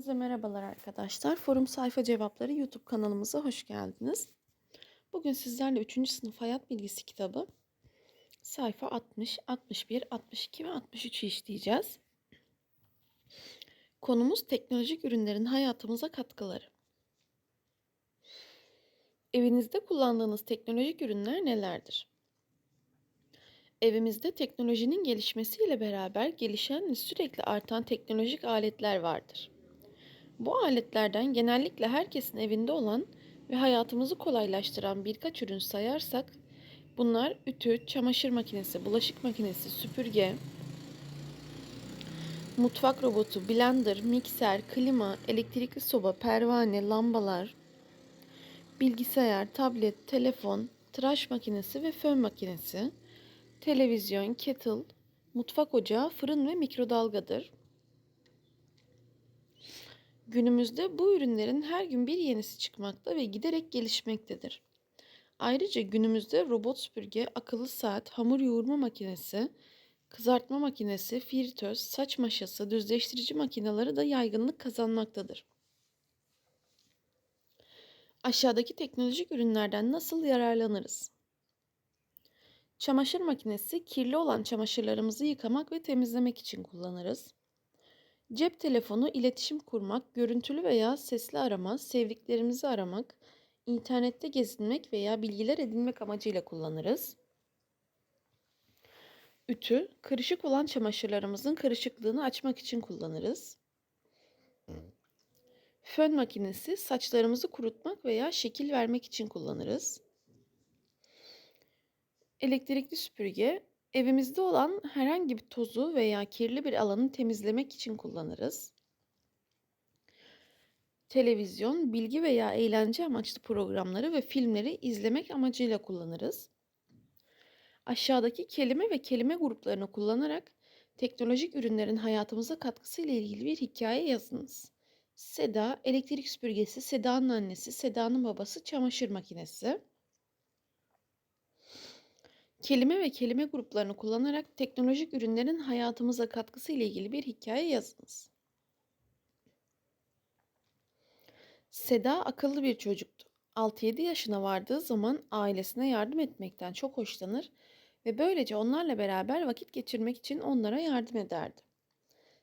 Herkese merhabalar arkadaşlar. Forum Sayfa Cevapları YouTube kanalımıza hoş geldiniz. Bugün sizlerle 3. sınıf hayat bilgisi kitabı sayfa 60, 61, 62 ve 63'ü işleyeceğiz. Konumuz teknolojik ürünlerin hayatımıza katkıları. Evinizde kullandığınız teknolojik ürünler nelerdir? Evimizde teknolojinin gelişmesiyle beraber gelişen ve sürekli artan teknolojik aletler vardır. Bu aletlerden genellikle herkesin evinde olan ve hayatımızı kolaylaştıran birkaç ürün sayarsak bunlar ütü, çamaşır makinesi, bulaşık makinesi, süpürge, mutfak robotu, blender, mikser, klima, elektrikli soba, pervane, lambalar, bilgisayar, tablet, telefon, tıraş makinesi ve fön makinesi, televizyon, kettle, mutfak ocağı, fırın ve mikrodalgadır. Günümüzde bu ürünlerin her gün bir yenisi çıkmakta ve giderek gelişmektedir. Ayrıca günümüzde robot süpürge, akıllı saat, hamur yoğurma makinesi, kızartma makinesi, fritöz, saç maşası, düzleştirici makineleri de yaygınlık kazanmaktadır. Aşağıdaki teknolojik ürünlerden nasıl yararlanırız? Çamaşır makinesi kirli olan çamaşırlarımızı yıkamak ve temizlemek için kullanırız. Cep telefonu iletişim kurmak, görüntülü veya sesli arama, sevdiklerimizi aramak, internette gezinmek veya bilgiler edinmek amacıyla kullanırız. Ütü, kırışık olan çamaşırlarımızın karışıklığını açmak için kullanırız. Fön makinesi, saçlarımızı kurutmak veya şekil vermek için kullanırız. Elektrikli süpürge, Evimizde olan herhangi bir tozu veya kirli bir alanı temizlemek için kullanırız. Televizyon, bilgi veya eğlence amaçlı programları ve filmleri izlemek amacıyla kullanırız. Aşağıdaki kelime ve kelime gruplarını kullanarak teknolojik ürünlerin hayatımıza katkısı ile ilgili bir hikaye yazınız. Seda, elektrik süpürgesi, Seda'nın annesi, Seda'nın babası, çamaşır makinesi. Kelime ve kelime gruplarını kullanarak teknolojik ürünlerin hayatımıza katkısı ile ilgili bir hikaye yazınız. Seda akıllı bir çocuktu. 6-7 yaşına vardığı zaman ailesine yardım etmekten çok hoşlanır ve böylece onlarla beraber vakit geçirmek için onlara yardım ederdi.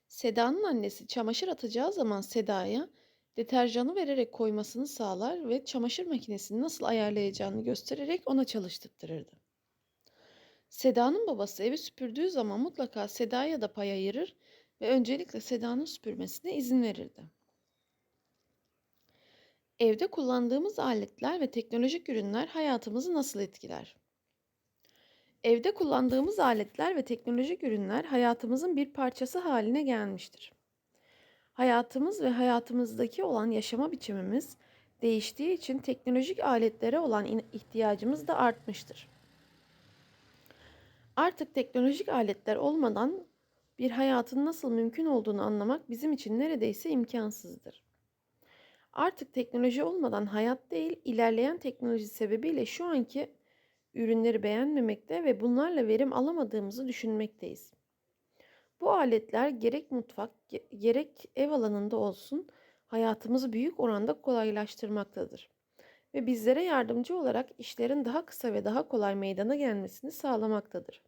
Seda'nın annesi çamaşır atacağı zaman Seda'ya deterjanı vererek koymasını sağlar ve çamaşır makinesini nasıl ayarlayacağını göstererek ona çalıştırtırırdı. Seda'nın babası evi süpürdüğü zaman mutlaka Seda'ya da pay ayırır ve öncelikle Seda'nın süpürmesine izin verirdi. Evde kullandığımız aletler ve teknolojik ürünler hayatımızı nasıl etkiler? Evde kullandığımız aletler ve teknolojik ürünler hayatımızın bir parçası haline gelmiştir. Hayatımız ve hayatımızdaki olan yaşama biçimimiz değiştiği için teknolojik aletlere olan ihtiyacımız da artmıştır. Artık teknolojik aletler olmadan bir hayatın nasıl mümkün olduğunu anlamak bizim için neredeyse imkansızdır. Artık teknoloji olmadan hayat değil, ilerleyen teknoloji sebebiyle şu anki ürünleri beğenmemekte ve bunlarla verim alamadığımızı düşünmekteyiz. Bu aletler gerek mutfak gerek ev alanında olsun hayatımızı büyük oranda kolaylaştırmaktadır ve bizlere yardımcı olarak işlerin daha kısa ve daha kolay meydana gelmesini sağlamaktadır.